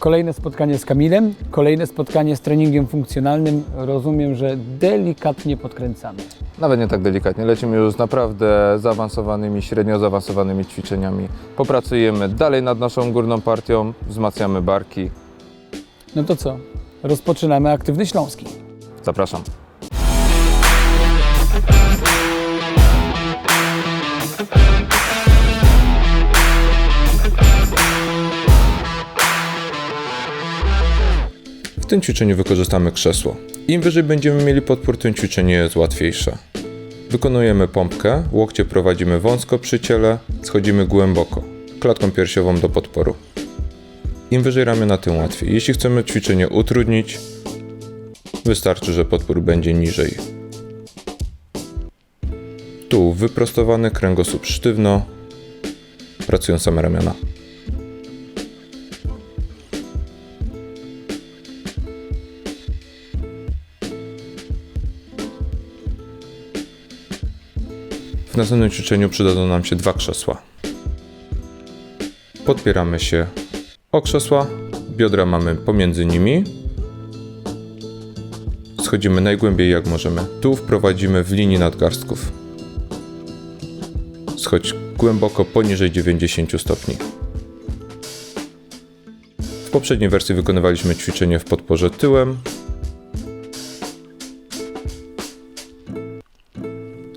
Kolejne spotkanie z Kamilem, kolejne spotkanie z treningiem funkcjonalnym. Rozumiem, że delikatnie podkręcamy. Nawet nie tak delikatnie, lecimy już z naprawdę zaawansowanymi, średnio zaawansowanymi ćwiczeniami. Popracujemy dalej nad naszą górną partią, wzmacniamy barki. No to co? Rozpoczynamy aktywny śląski. Zapraszam. Tym ćwiczeniu wykorzystamy krzesło. Im wyżej będziemy mieli podpór, tym ćwiczenie jest łatwiejsze. Wykonujemy pompkę, łokcie prowadzimy wąsko przy ciele, schodzimy głęboko, klatką piersiową do podporu. Im wyżej ramiona, tym łatwiej. Jeśli chcemy ćwiczenie utrudnić, wystarczy, że podpór będzie niżej. Tu wyprostowany kręgosłup sztywno, pracują same ramiona. W następnym ćwiczeniu przydadzą nam się dwa krzesła. Podpieramy się o krzesła, biodra mamy pomiędzy nimi. Schodzimy najgłębiej jak możemy. Tu wprowadzimy w linii nadgarstków. Schodź głęboko poniżej 90 stopni. W poprzedniej wersji wykonywaliśmy ćwiczenie w podporze tyłem.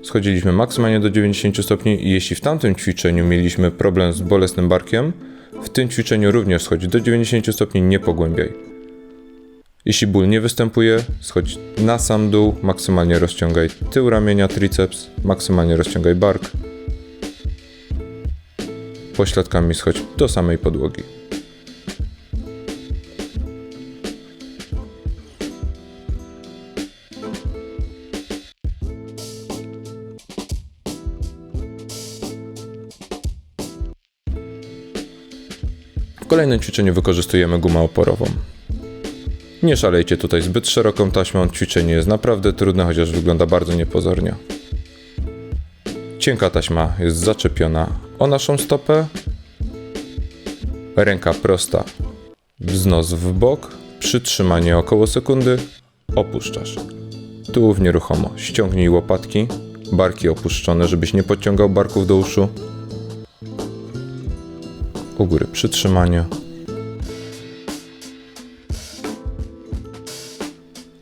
Schodziliśmy maksymalnie do 90 stopni i jeśli w tamtym ćwiczeniu mieliśmy problem z bolesnym barkiem, w tym ćwiczeniu również schodzi do 90 stopni, nie pogłębiaj. Jeśli ból nie występuje, schodź na sam dół, maksymalnie rozciągaj tył ramienia, triceps, maksymalnie rozciągaj bark. Pośladkami schodź do samej podłogi. W kolejnym ćwiczeniu wykorzystujemy gumę oporową. Nie szalejcie tutaj zbyt szeroką taśmą, ćwiczenie jest naprawdę trudne, chociaż wygląda bardzo niepozornie. Cienka taśma jest zaczepiona o naszą stopę. Ręka prosta, wznos w bok, przytrzymanie około sekundy, opuszczasz. Tułów nieruchomo, ściągnij łopatki, barki opuszczone, żebyś nie podciągał barków do uszu. U góry przytrzymanie.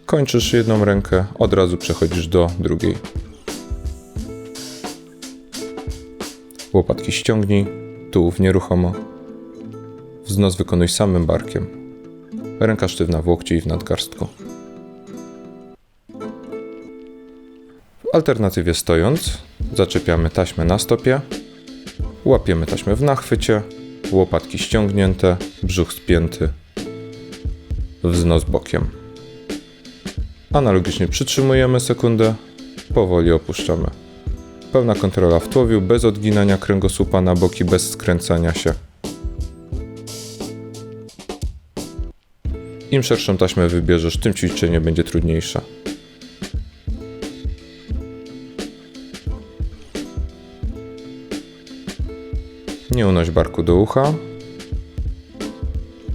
Kończysz jedną rękę, od razu przechodzisz do drugiej. Łopatki ściągnij, tułów nieruchomo. Wznos wykonuj samym barkiem. Ręka sztywna w łokcie i w nadgarstku. W alternatywie stojąc, zaczepiamy taśmę na stopie, łapiemy taśmę w nachwycie, łopatki ściągnięte, brzuch spięty, wznos bokiem. Analogicznie przytrzymujemy sekundę, powoli opuszczamy. Pełna kontrola w tułowiu, bez odginania kręgosłupa na boki, bez skręcania się. Im szerszą taśmę wybierzesz, tym ćwiczenie będzie trudniejsze. Nie unoś barku do ucha.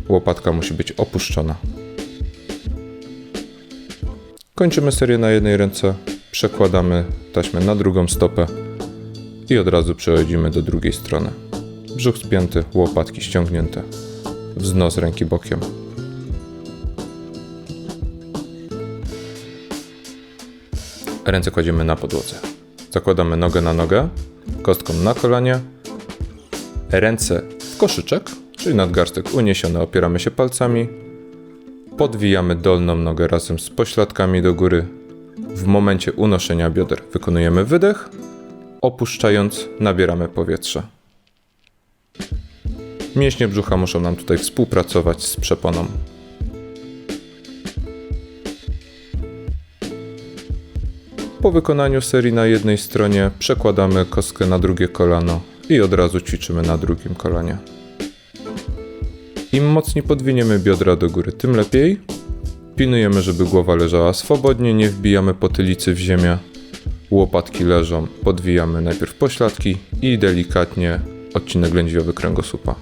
Łopatka musi być opuszczona. Kończymy serię na jednej ręce, przekładamy taśmę na drugą stopę i od razu przechodzimy do drugiej strony. Brzuch spięty, łopatki ściągnięte, wznos ręki bokiem. Ręce kładziemy na podłodze. Zakładamy nogę na nogę, kostką na kolanie, ręce w koszyczek, czyli nadgarstek uniesiony, opieramy się palcami, podwijamy dolną nogę razem z pośladkami do góry. W momencie unoszenia bioder wykonujemy wydech, opuszczając nabieramy powietrze. Mięśnie brzucha muszą nam tutaj współpracować z przeponą. Po wykonaniu serii na jednej stronie przekładamy kostkę na drugie kolano i od razu ćwiczymy na drugim kolanie. Im mocniej podwiniemy biodra do góry, tym lepiej. Pilnujemy, żeby głowa leżała swobodnie, nie wbijamy potylicy w ziemię. Łopatki leżą, podwijamy najpierw pośladki i delikatnie odcinek lędźwiowy kręgosłupa.